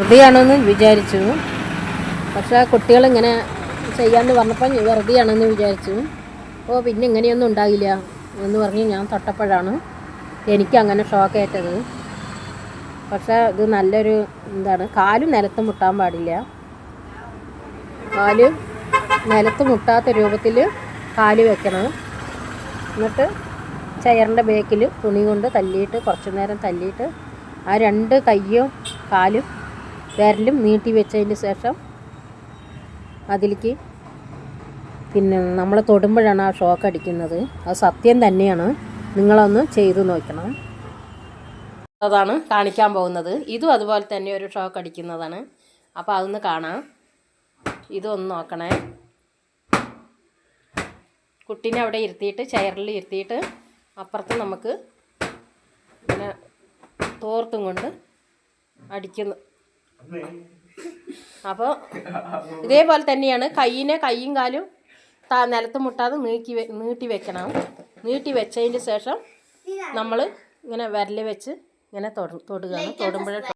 വെറുതെയാണെന്ന് വിചാരിച്ചു. പക്ഷെ കുട്ടികൾ ഇങ്ങനെ ചെയ്യാമെന്ന് പറഞ്ഞപ്പോൾ വെറുതെയാണെന്ന് വിചാരിച്ചു. ഓ പിന്നെ ഇങ്ങനെയൊന്നും ഉണ്ടാകില്ല എന്ന് പറഞ്ഞ് ഞാൻ തൊട്ടപ്പോഴാണ് എനിക്ക് അങ്ങനെ ഷോക്കേറ്റത്. പക്ഷേ ഇത് നല്ലൊരു എന്താണ് കാൽ നിലത്ത് മുട്ടാൻ പാടില്ല. കാൽ നിലത്ത് മുട്ടാത്ത രൂപത്തിൽ കാൽ വെക്കണം. എന്നിട്ട് ചെയറിന്റെ ബേക്കിൽ തുണി കൊണ്ട് തല്ലിയിട്ട് കുറച്ച് നേരം തല്ലിയിട്ട് ആ രണ്ട് കയ്യും കാലും വിരലും നീട്ടി വെച്ചതിന് ശേഷം അതിലേക്ക് പിന്നെ നമ്മൾ തൊടുമ്പോഴാണ് ആ ഷോക്ക് അടിക്കുന്നത്. അത് സത്യം തന്നെയാണ്. നിങ്ങളൊന്ന് ചെയ്തു നോക്കണം. അതാണ് കാണിക്കാൻ പോകുന്നത്. ഇതും അതുപോലെ തന്നെ ഒരു ഷോക്ക് അടിക്കുന്നതാണ്. അപ്പോൾ അതൊന്ന് കാണാം. ഇതൊന്ന് നോക്കണേ. കുട്ടീനെ അവിടെ ഇരുത്തിയിട്ട് ചെയറിൽ ഇരുത്തിയിട്ട് അപ്പുറത്ത് നമുക്ക് ഇങ്ങനെ തോർത്തും കൊണ്ട് അടിക്കുന്നു. അപ്പോൾ ഇതേപോലെ തന്നെയാണ് കയ്യിനെ കയ്യും കാലും താ നിലത്ത് മുട്ടാതെ നീക്കി നീട്ടി വെക്കണം. നീട്ടി വെച്ചതിന് ശേഷം നമ്മൾ ഇങ്ങനെ വിരൽ വെച്ച് ഇങ്ങനെ തൊടു തൊടുകയാണ്. തൊടുമ്പോഴേ